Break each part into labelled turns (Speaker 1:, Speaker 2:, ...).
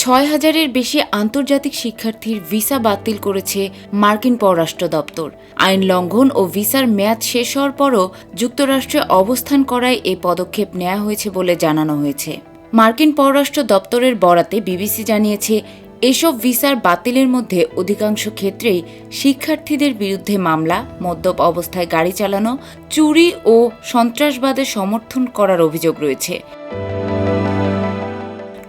Speaker 1: ছয় হাজারের বেশি আন্তর্জাতিক শিক্ষার্থীর ভিসা বাতিল করেছে মার্কিন পররাষ্ট্র দপ্তর। আইন লঙ্ঘন ও ভিসার মেয়াদ শেষ হওয়ার পরও যুক্তরাষ্ট্রে অবস্থান করায় এই পদক্ষেপ নেওয়া হয়েছে বলে জানানো হয়েছে। মার্কিন পররাষ্ট্র দপ্তরের বরাতে বিবিসি জানিয়েছে, এসব ভিসার বাতিলের মধ্যে অধিকাংশ ক্ষেত্রেই শিক্ষার্থীদের বিরুদ্ধে মামলা, মদ্যপ অবস্থায় গাড়ি চালানো, চুরি ও সন্ত্রাসবাদের সমর্থন করার অভিযোগ রয়েছে।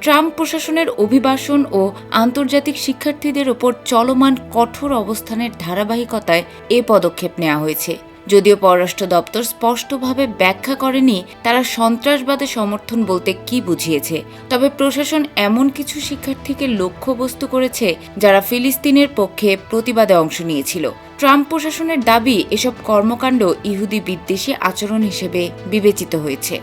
Speaker 1: ট্রাম্প প্রশাসনের অভিবাসন ও আন্তর্জাতিক শিক্ষার্থীদের ওপর চলমান কঠোর অবস্থানের ধারাবাহিকতায় এ পদক্ষেপ নেওয়া হয়েছে। যদিও পররাষ্ট্র দপ্তর স্পষ্টভাবে ব্যাখ্যা করেনি তারা সন্ত্রাসবাদের সমর্থন বলতে কি বুঝিয়েছে। তবে প্রশাসন এমন কিছু শিক্ষার্থীকে লক্ষ্যবস্তু করেছে যারা ফিলিস্তিনের পক্ষে প্রতিবাদে অংশ নিয়েছিল। ট্রাম্প প্রশাসনের দাবি এসব কর্মকাণ্ড ইহুদি বিদ্বেষী আচরণ হিসেবে বিবেচিত হয়েছে।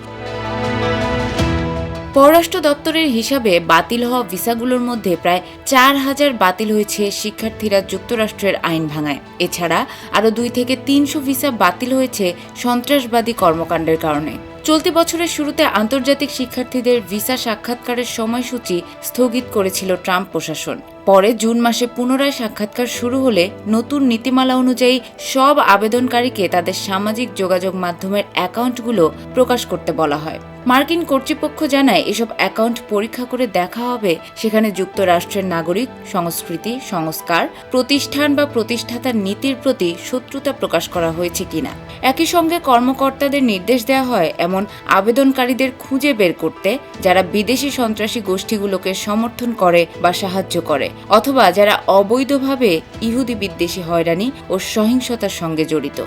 Speaker 1: পররাষ্ট্র দপ্তরের হিসাবে বাতিল হওয়া ভিসাগুলোর মধ্যে প্রায় চার হাজার বাতিল হয়েছে শিক্ষার্থীরা যুক্তরাষ্ট্রের আইন ভাঙায়। এছাড়া আরও দুই থেকে তিনশো ভিসা বাতিল হয়েছে সন্ত্রাসবাদী কর্মকাণ্ডের কারণে। চলতি বছরের শুরুতে আন্তর্জাতিক শিক্ষার্থীদের ভিসা সাক্ষাৎকারের সময়সূচি স্থগিত করেছিল ট্রাম্প প্রশাসন। পরে জুন মাসে পুনরায় সাক্ষাৎকার শুরু হলে নতুন নীতিমালা অনুযায়ী সব আবেদনকারীকে তাদের সামাজিক যোগাযোগ মাধ্যমের অ্যাকাউন্টগুলো প্রকাশ করতে বলা হয়। মার্কিন কর্তৃপক্ষ জানায় এসব অ্যাকাউন্ট পরীক্ষা করে দেখা হবে। সেখানে যুক্তরাষ্ট্রের নাগরিক, সংস্কৃতি, সংস্কার, প্রতিষ্ঠান বা প্রতিষ্ঠাতার নীতির প্রতি শত্রুতা প্রকাশ করা হয়েছে কিনা। একই সঙ্গে কর্মকর্তাদের নির্দেশ দেওয়া হয় এমন আবেদনকারীদের খুঁজে বের করতে, যারা বিদেশি সন্ত্রাসী গোষ্ঠীগুলোকে সমর্থন করে বা সাহায্য করে, অথবা যারা অবৈধভাবে ইহুদি বিদ্বেষী হয়রানি ও সহিংসতার সঙ্গে জড়িত।